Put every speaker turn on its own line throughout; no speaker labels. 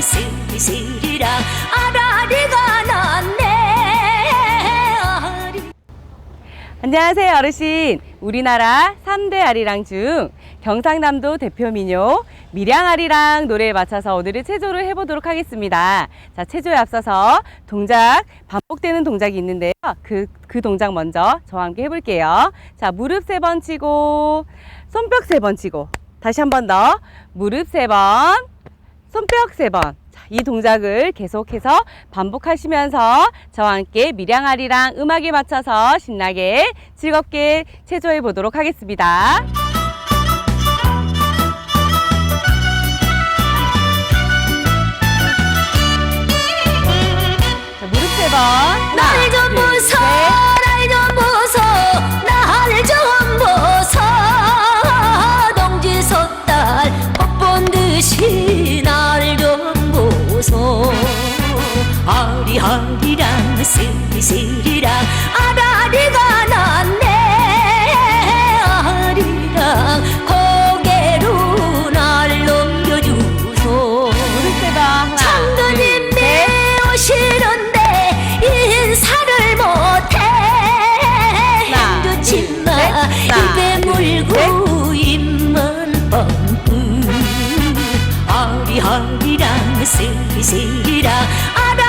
스리스리랑 아라리가 났네. 아리.
안녕하세요 어르신. 우리나라 3대 아리랑 중 경상남도 대표 민요 밀양아리랑 노래에 맞춰서 오늘은 체조를 해보도록 하겠습니다. 자 체조에 앞서서 동작 반복되는 동작이 있는데요. 그, 그 동작 먼저 저와 함께 해볼게요. 자 무릎 세 번 치고 손뼉 세 번 치고 다시 한 번 더 무릎 세 번 손뼉 세 번. 자, 이 동작을 계속해서 반복하시면서 저와 함께 밀양아리랑 음악에 맞춰서 신나게 즐겁게 체조해 보도록 하겠습니다. 자, 무릎 세 번. 하나, 둘,
아리아리랑 스리스리랑 아라리가 났네. 아리랑 고개로 날 넘겨주소.
둘, 셋.
오시는데 인사를 못해.
하나,
입에
둘,
물고 입만 뻥뻥 아리아리랑 스리스리랑 아라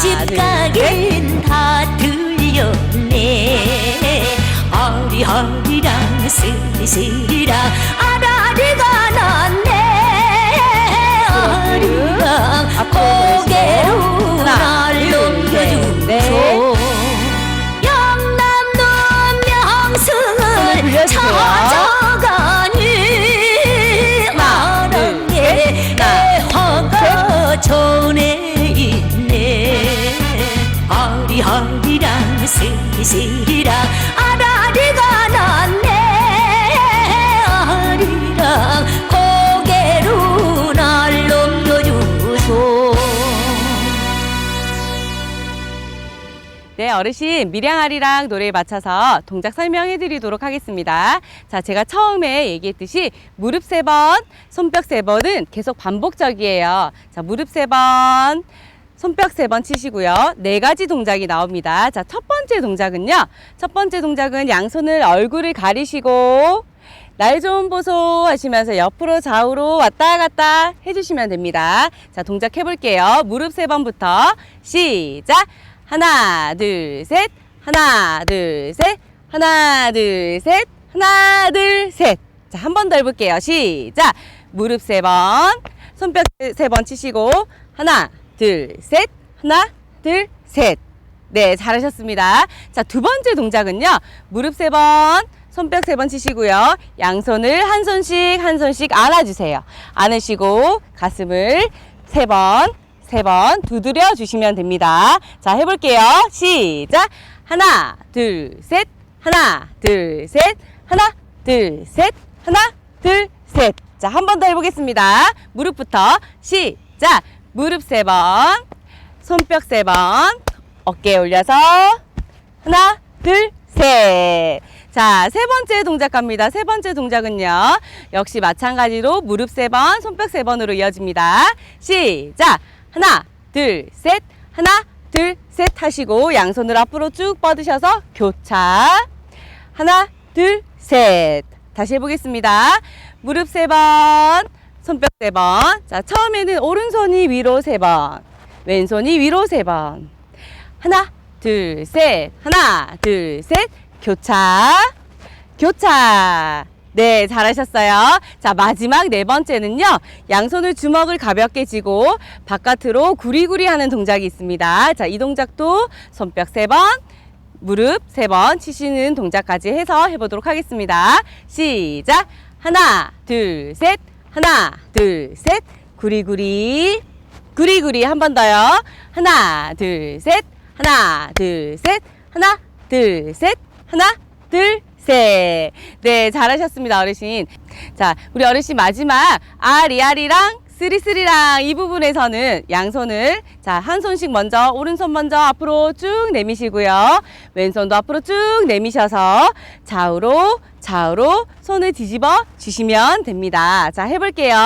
시집
둘,
가긴 다 틀렸네. 아리아리랑 스리스리랑 아라리가 났네.
앞으로
고개로 날
넷.
넘겨주소 영남도 명승을
불
스리스리랑 아라리가 났네 아리랑 고개로 날 넘겨주소
네, 어르신 밀양아리랑 노래에 맞춰서 동작 설명해 드리도록 하겠습니다. 자, 제가 처음에 얘기했듯이 무릎 세 번, 손뼉 세 번은 계속 반복적이에요. 자, 무릎 세 번, 손뼉 세 번 치시고요. 네 가지 동작이 나옵니다. 자, 첫 번째 동작은요. 첫 번째 동작은 양손을 얼굴을 가리시고 날 좀 보소 하시면서 옆으로 좌우로 왔다 갔다 해주시면 됩니다. 자, 동작 해볼게요. 무릎 세 번부터 시작. 하나, 둘, 셋. 하나, 둘, 셋. 하나, 둘, 셋. 하나, 둘, 셋. 자, 한 번 더 해볼게요. 시작. 무릎 세 번. 손뼉 세 번 치시고. 하나, 둘, 셋. 하나, 둘, 셋. 네, 잘하셨습니다. 자, 두 번째 동작은요. 무릎 세 번, 손뼉 세 번 치시고요. 양손을 한 손씩 한 손씩 안아주세요. 안으시고 가슴을 세 번, 세 번 두드려 주시면 됩니다. 자, 해볼게요. 시작. 하나, 둘, 셋. 하나, 둘, 셋. 하나, 둘, 셋. 하나, 둘, 셋. 자, 한 번 더 해보겠습니다. 무릎부터 시작. 무릎 세 번, 손뼉 세 번, 어깨 올려서 하나, 둘, 셋. 자, 세 번째 동작 갑니다. 세 번째 동작은요. 역시 마찬가지로 무릎 세 번, 손뼉 세 번으로 이어집니다. 시작. 하나, 둘, 셋. 하나, 둘, 셋 하시고 양손을 앞으로 쭉 뻗으셔서 교차. 하나, 둘, 셋. 다시 해보겠습니다. 무릎 세 번, 손뼉 세 번. 자, 처음에는 오른손이 위로 세 번, 왼손이 위로 세 번. 하나, 둘, 셋. 하나, 둘, 셋. 교차. 교차. 네, 잘하셨어요. 자, 마지막 네 번째는요. 양손을 주먹을 가볍게 쥐고 바깥으로 구리구리 하는 동작이 있습니다. 자, 이 동작도 손뼉 세 번, 무릎 세 번 치시는 동작까지 해서 해보도록 하겠습니다. 시작. 하나, 둘, 셋. 하나, 둘, 셋. 구리구리. 구리구리 한 번 더요. 하나, 둘, 셋. 하나, 둘, 셋. 하나, 둘, 셋. 하나, 둘, 셋. 네, 잘하셨습니다, 어르신. 자, 우리 어르신 마지막 아리아리랑 쓰리쓰리랑 이 부분에서는 양손을 자, 한 손씩 먼저 오른손 먼저 앞으로 쭉 내미시고요. 왼손도 앞으로 쭉 내미셔서 좌우로 좌우로 손을 뒤집어 주시면 됩니다. 자, 해 볼게요.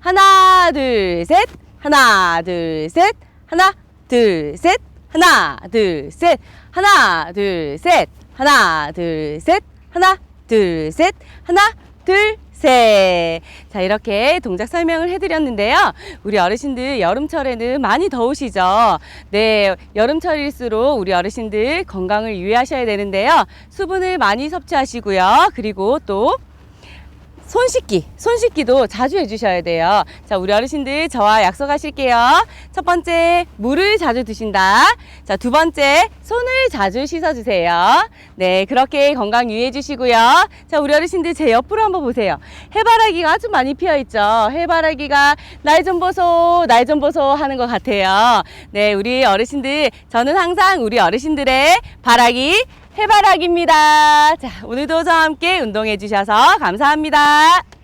하나, 둘, 셋. 하나, 둘, 셋. 하나, 둘, 셋. 하나, 둘, 셋. 하나, 둘, 셋. 하나, 둘, 셋. 하나, 둘, 셋. 하나, 둘, 셋. 자, 이렇게 동작 설명을 해드렸는데요. 우리 어르신들 여름철에는 많이 더우시죠? 네, 여름철일수록 우리 어르신들 건강을 유의하셔야 되는데요. 수분을 많이 섭취하시고요. 그리고 또 손 씻기, 손 씻기도 자주 해주셔야 돼요. 자, 우리 어르신들 저와 약속하실게요. 첫 번째, 물을 자주 드신다. 자, 두 번째, 손을 자주 씻어주세요. 네, 그렇게 건강 유의해주시고요. 자, 우리 어르신들 제 옆으로 한번 보세요. 해바라기가 아주 많이 피어있죠. 해바라기가 날 좀 보소, 날 좀 보소 하는 것 같아요. 네, 우리 어르신들, 저는 항상 우리 어르신들의 바라기, 해바라기입니다. 자, 오늘도 저와 함께 운동해 주셔서 감사합니다.